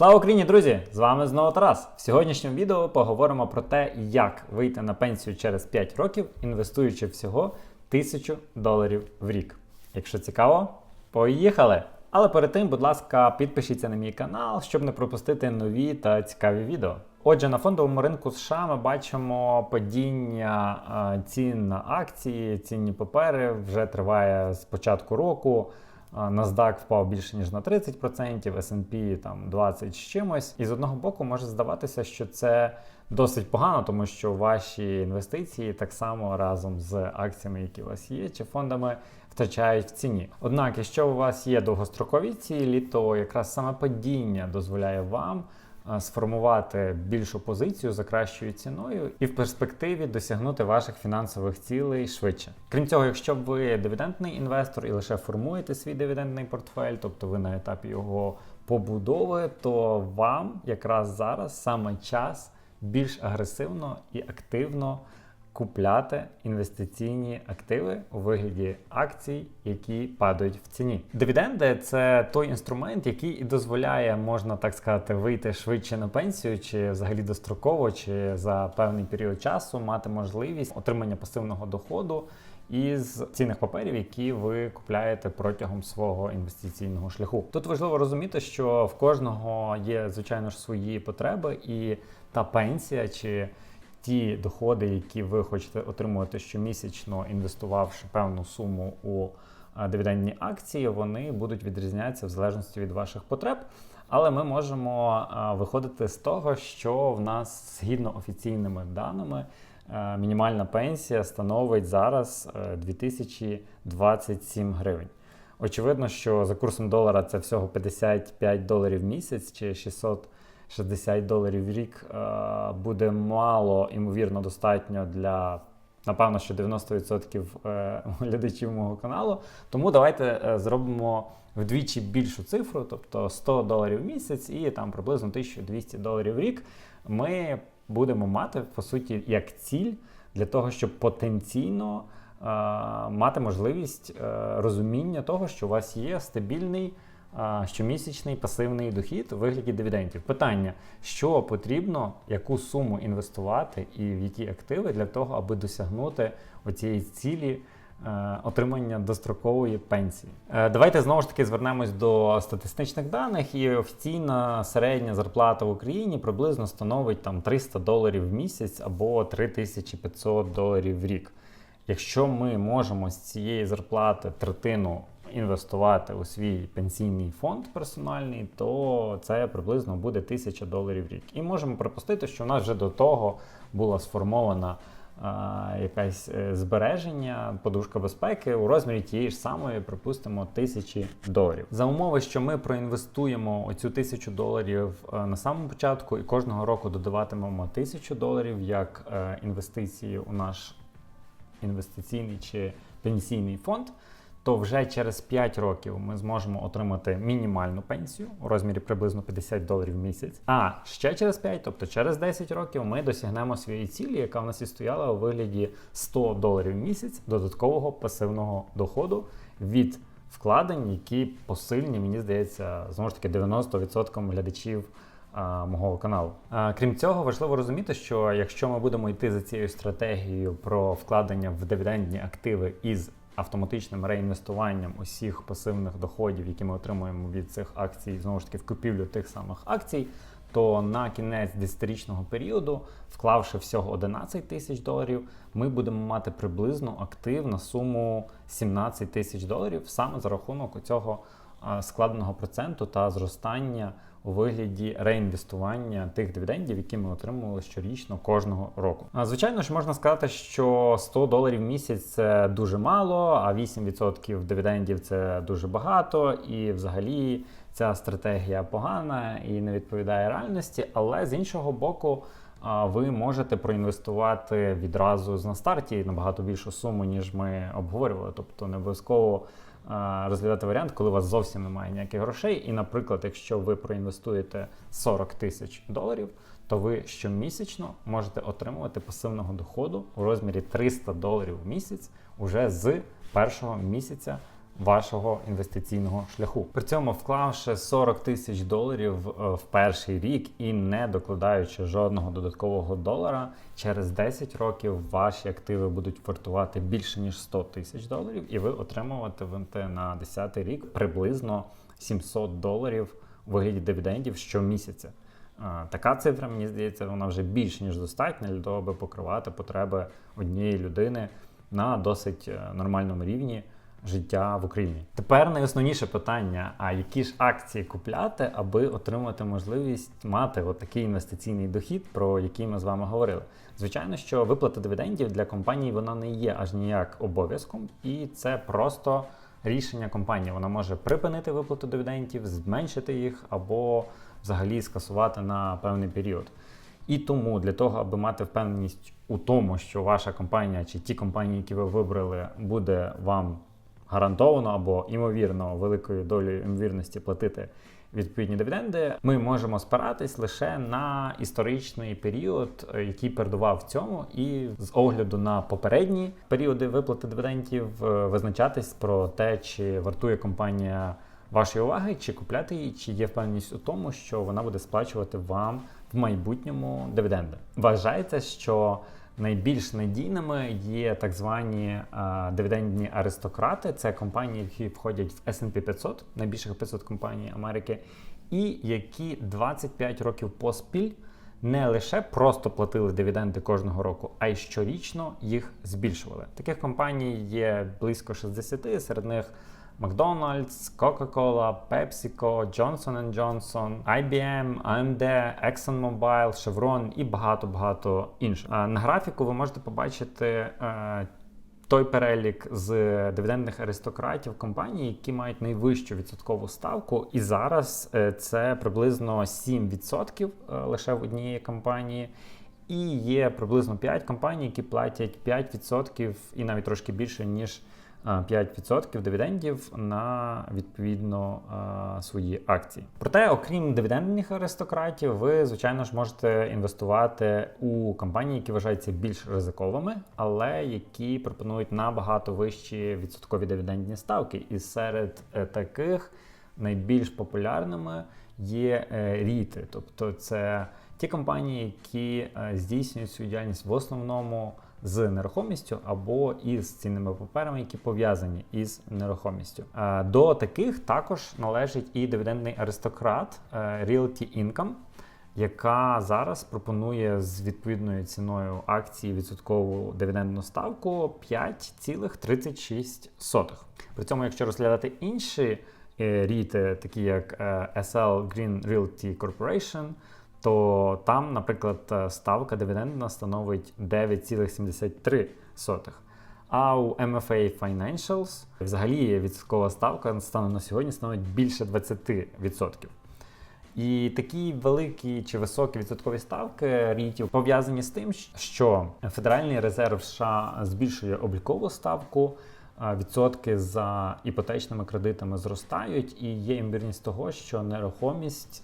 Слава Україні, друзі! З вами знову Тарас. В сьогоднішньому відео поговоримо про те, як вийти на пенсію через 5 років, інвестуючи всього 1000 доларів в рік. Якщо цікаво, поїхали! Але перед тим, будь ласка, підпишіться на мій канал, щоб не пропустити нові та цікаві відео. Отже, на фондовому ринку США ми бачимо падіння е, цін на акції, цінні папери вже триває з початку року. NASDAQ впав більше ніж на 30%, S&P там 20 з чимось. І з одного боку може здаватися, що це досить погано, тому що ваші інвестиції так само разом з акціями, які у вас є, чи фондами втрачають в ціні. Однак, якщо у вас є довгострокові цілі, то якраз саме падіння дозволяє вам сформувати більшу позицію за кращою ціною і в перспективі досягнути ваших фінансових цілей швидше. Крім цього, якщо ви дивідендний інвестор і лише формуєте свій дивідендний портфель, тобто ви на етапі його побудови, то вам якраз зараз саме час більш агресивно і активно купляти інвестиційні активи у вигляді акцій, які падають в ціні. Дивіденди це той інструмент, який і дозволяє, можна так сказати, вийти швидше на пенсію, чи взагалі достроково, чи за певний період часу мати можливість отримання пасивного доходу. Із цінних паперів, які ви купляєте протягом свого інвестиційного шляху. Тут важливо розуміти, що в кожного є звичайно ж свої потреби, і та пенсія чи ті доходи, які ви хочете отримувати щомісячно, інвестувавши певну суму у а, дивідендні акції, вони будуть відрізнятися в залежності від ваших потреб. Але ми можемо виходити з того, що в нас згідно офіційними даними. е, Мінімальна пенсія становить зараз е, 2027 гривень. Очевидно, що за курсом долара це всього 55 доларів в місяць чи 660 доларів в рік е, буде мало, ймовірно, достатньо для, напевно, що 90% е, глядачів мого каналу. Тому давайте е, зробимо вдвічі більшу цифру, тобто 100 доларів в місяць і там приблизно 1200 доларів в рік. Ми будемо мати, по суті, як ціль для того, щоб потенційно мати можливість розуміння того, що у вас є стабільний щомісячний пасивний дохід у вигляді дивідендів. Питання: що потрібно, яку суму інвестувати і в які активи для того, аби досягнути оцієї цілі. е, Отримання дострокової пенсії. Е, Давайте знову ж таки звернемось до статистичних даних. І офіційна середня зарплата в Україні приблизно становить там 300 доларів в місяць або 3500 доларів в рік. Якщо ми можемо з цієї зарплати третину інвестувати у свій пенсійний фонд персональний, то це приблизно буде 1000 доларів в рік. І можемо припустити, що у нас вже до того була сформована а, якесь е, збереження, подушка безпеки у розмірі тієї ж самої, припустимо, тисячі доларів. За умови, що ми проінвестуємо оцю тисячу доларів е, на самому початку і кожного року додаватимемо тисячу доларів як е, інвестиції у наш інвестиційний чи пенсійний фонд, то вже через 5 років ми зможемо отримати мінімальну пенсію у розмірі приблизно 50 доларів в місяць. А ще через 5, тобто через 10 років, ми досягнемо своєї цілі, яка в нас і стояла у вигляді 100 доларів в місяць додаткового пасивного доходу від вкладень, які посильні, мені здається, знову ж таки 90% глядачів мого каналу. Крім цього, важливо розуміти, що якщо ми будемо йти за цією стратегією про вкладення в дивідендні активи із автоматичним реінвестуванням усіх пасивних доходів, які ми отримуємо від цих акцій, знову ж таки в купівлю тих самих акцій, то на кінець 10-річного періоду, вклавши всього 11 тисяч доларів, ми будемо мати приблизно актив на суму 17 тисяч доларів саме за рахунок цього складеного проценту та зростання у вигляді реінвестування тих дивідендів, які ми отримували щорічно кожного року. Звичайно ж, можна сказати, що 100 доларів в місяць це дуже мало, а 8% дивідендів це дуже багато, і взагалі ця стратегія погана і не відповідає реальності. Але з іншого боку, ви можете проінвестувати відразу на старті набагато більшу суму, ніж ми обговорювали. Тобто не обов'язково розглядати варіант, коли у вас зовсім немає ніяких грошей. І, наприклад, якщо ви проінвестуєте 40 тисяч доларів, то ви щомісячно можете отримувати пасивного доходу у розмірі 300 доларів в місяць уже з першого місяця вашого інвестиційного шляху. При цьому вклавши 40 тисяч доларів е, в перший рік і не докладаючи жодного додаткового долара, через 10 років ваші активи будуть вартувати більше ніж 100 тисяч доларів, і ви отримуватимете на 10 рік приблизно 700 доларів у вигляді дивідендів щомісяця. Така цифра, мені здається, вона вже більш ніж достатня для того, аби покривати потреби однієї людини на досить е, нормальному рівні життя в Україні. Тепер найосновніше питання: а які ж акції купляти, аби отримати можливість мати от такий інвестиційний дохід, про який ми з вами говорили? Звичайно, що виплата дивідендів для компанії вона не є аж ніяк обов'язком, і це просто рішення компанії. Вона може припинити виплату дивідендів, зменшити їх або взагалі скасувати на певний період. І тому для того, аби мати впевненість у тому, що ваша компанія чи ті компанії, які ви вибрали, буде вам гарантовано або імовірно великою долею ймовірності платити відповідні дивіденди, ми можемо спиратись лише на історичний період, е, який передував цьому, і з огляду на попередні періоди виплати дивідендів е, визначатись про те, чи вартує компанія вашої уваги, чи купляти її, чи є впевненість у тому, що вона буде сплачувати вам в майбутньому дивіденди. Вважається, що найбільш надійними є так звані а, дивідендні аристократи. Це компанії, які входять в S&P 500, найбільших 500 компаній Америки, і які 25 років поспіль. Не лише просто платили дивіденди кожного року, а й щорічно їх збільшували. Таких компаній є близько 60, серед них McDonald's, Coca-Cola, PepsiCo, Johnson Johnson, IBM, AMD, ExxonMobil, Chevron і багато-багато інших. На графіку ви можете побачити е, той перелік з дивідендних аристократів компаній, які мають найвищу відсоткову ставку. І зараз е, це приблизно 7% е, лише в однієї компанії. І є приблизно 5 компаній, які платять 5% і навіть трошки більше, ніж 5% дивідендів на відповідно свої акції. Проте, окрім дивідендних аристократів, ви, звичайно ж, можете інвестувати у компанії, які вважаються більш ризиковими, але які пропонують набагато вищі відсоткові дивідендні ставки. І серед е, таких найбільш популярними є е, ріти, тобто це ті компанії, які е, здійснюють свою діяльність в основному з нерухомістю або із цінними паперами, які пов'язані із нерухомістю. Е, до таких також належить і дивідендний аристократ е, Realty Income, яка зараз пропонує з відповідною ціною акції відсоткову дивідендну ставку 5,36. При цьому, якщо розглядати інші е, ріти, такі як SL Green Realty Corporation, то там, наприклад, е, ставка дивідендна становить 9,73. А у MFA Financials взагалі відсоткова ставка станом на сьогодні становить більше 20%. І такі великі чи високі відсоткові ставки рітів пов'язані з тим, що Федеральний резерв США збільшує облікову ставку, відсотки за іпотечними кредитами зростають, і є ймовірність того, що нерухомість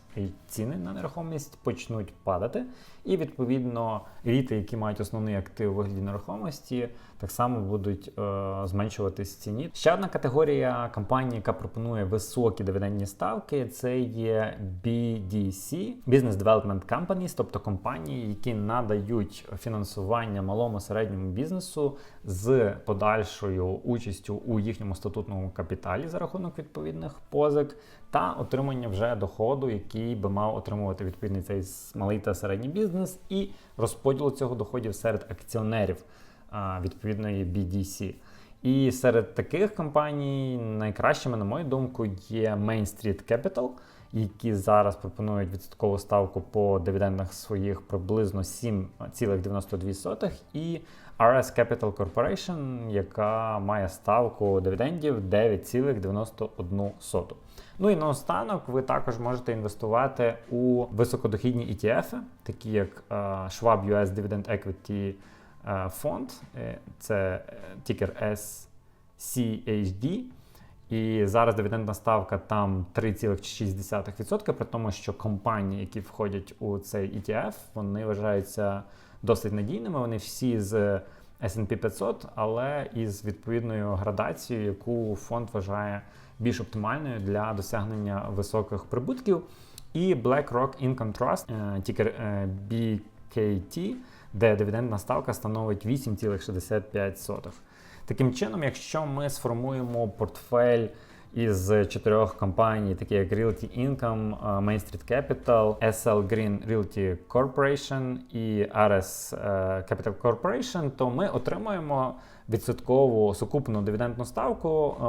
ціни на нерухомість почнуть падати. І відповідно ріти, які мають основний актив у вигляді нерухомості, так само будуть е, зменшуватись ціні. Ще одна категорія компаній, яка пропонує високі дивідендні ставки, це є BDC Business Development Companies, тобто компанії, які надають фінансування малому середньому бізнесу з подальшою участю у їхньому статутному капіталі за рахунок відповідних позик та отримання вже доходу, який би мав отримувати відповідний цей малий та середній бізнес, і розподілу цього доходів серед акціонерів відповідної BDC. І серед таких компаній найкращими, на мою думку, є Main Street Capital, які зараз пропонують відсоткову ставку по дивідендах своїх приблизно 7,92, і RS Capital Corporation, яка має ставку дивідендів 9,91. Ну і наостанок ви також можете інвестувати у високодохідні ETF, такі як Schwab US Dividend Equity е, це е, тікер SCHD. І зараз дивідендна ставка там 3,6%, при тому, що компанії, які входять у цей ETF, вони вважаються досить надійними. Вони всі з S&P 500, але із відповідною градацією, яку фонд вважає більш оптимальною для досягнення високих прибутків. І BlackRock Income Trust, е, тікер е, BKT, де дивідендна ставка становить 8,65. Таким чином, якщо ми сформуємо портфель із чотирьох компаній, такі як Realty Income, е, Main Street Capital, SL Green Realty Corporation і RS е, Capital Corporation, то ми отримуємо відсоткову сукупну дивідендну ставку е,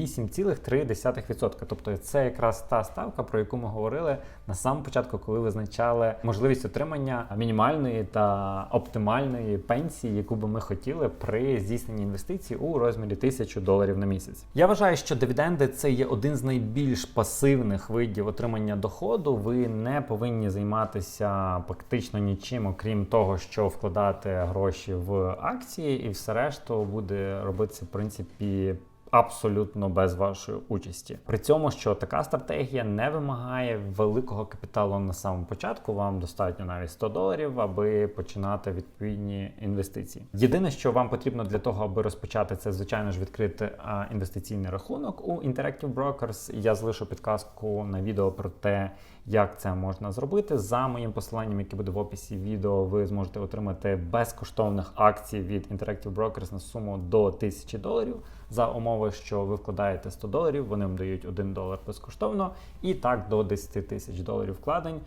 8,3%. Тобто це якраз та ставка, про яку ми говорили на самому початку, коли визначали можливість отримання мінімальної та оптимальної пенсії, яку би ми хотіли при здійсненні інвестицій у розмірі 1000 доларів на місяць. Я вважаю, що дивіденди це є один з найбільш пасивних видів отримання доходу. Ви не повинні займатися практично нічим, окрім того, що вкладати гроші в акції, і все решту буде робитися в принципі. Абсолютно без вашої участі. При цьому, що така стратегія не вимагає великого капіталу на самому початку, вам достатньо навіть 100 доларів, аби починати відповідні інвестиції. Єдине, що вам потрібно для того, аби розпочати це, звичайно ж, відкрити інвестиційний рахунок у Interactive Brokers. Я залишу підказку на відео про те, як це можна зробити. За моїм посиланням, яке буде в описі відео, ви зможете отримати безкоштовних акцій від Interactive Brokers на суму до 1000 доларів. За умови, що ви вкладаєте 100 доларів, вони вам дають 1 долар безкоштовно, і так до 10 тисяч доларів вкладень.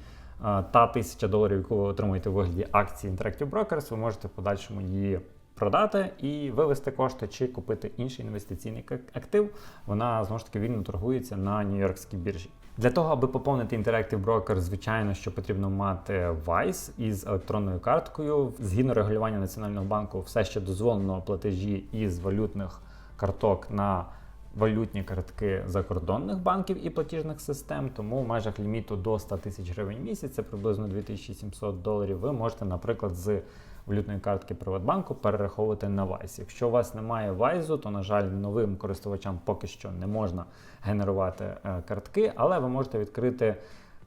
Е, Та тисяча доларів, яку ви отримуєте в вигляді акції Interactive Brokers, ви можете в подальшому її продати і вивести кошти чи купити інший інвестиційний актив. Вона знову ж таки вільно торгується на Нью-Йоркській біржі. Для того, аби поповнити Interactive Broker, звичайно, що потрібно мати Vice із електронною карткою. Згідно регулювання Національного банку, все ще дозволено платежі із валютних карток на валютні картки закордонних банків і платіжних систем. Тому в межах ліміту до 100 тисяч гривень в місяць, це приблизно 2700 доларів. Ви можете, наприклад, з валютної картки Приватбанку перераховувати на Vice. Якщо у вас немає Вайзу, то на жаль, новим користувачам поки що не можна генерувати е, картки, але ви можете відкрити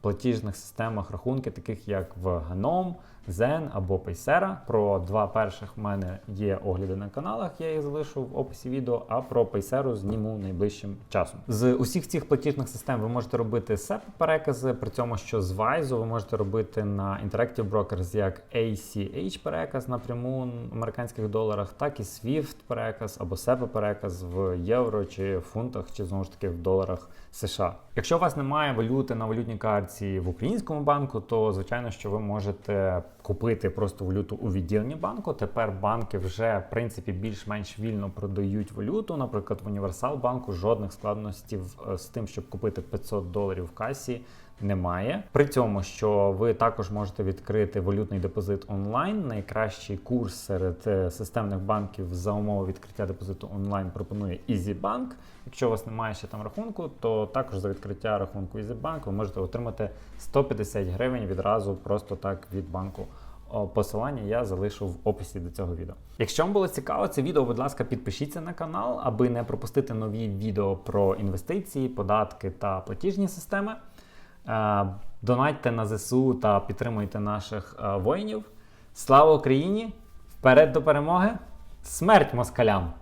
платіжних системах рахунки, таких як в Genom, Zen або Paysera. Про два перших в мене є огляди на каналах, я їх залишу в описі відео, а про Paysera зніму найближчим часом. З усіх цих платіжних систем ви можете робити SEP перекази, при цьому, що з Wise ви можете робити на Interactive Brokers як ACH переказ напряму в американських доларах, так і SWIFT переказ або SEPA переказ в євро чи фунтах, чи знову ж таки в доларах США. Якщо у вас немає валюти на валютній карті в українському банку, то звичайно, що ви можете купити просто валюту у відділенні банку. Тепер банки вже в принципі більш-менш вільно продають валюту. Наприклад, в Універсал банку жодних складностей з тим, щоб купити 500 доларів в касі. Немає при цьому, що ви також можете відкрити валютний депозит онлайн. Найкращий курс серед е, системних банків за умови відкриття депозиту онлайн пропонує EasyBank. Якщо у вас немає ще там рахунку, то також за відкриття рахунку EasyBank ви можете отримати 150 гривень відразу просто так від банку. Посилання я залишу в описі до цього відео. Якщо вам було цікаво це відео, будь ласка, підпишіться на канал, аби не пропустити нові відео про інвестиції, податки та платіжні системи. Е, Донатьте на ЗСУ та підтримуйте наших е, воїнів. Слава Україні! Вперед до перемоги! Смерть москалям!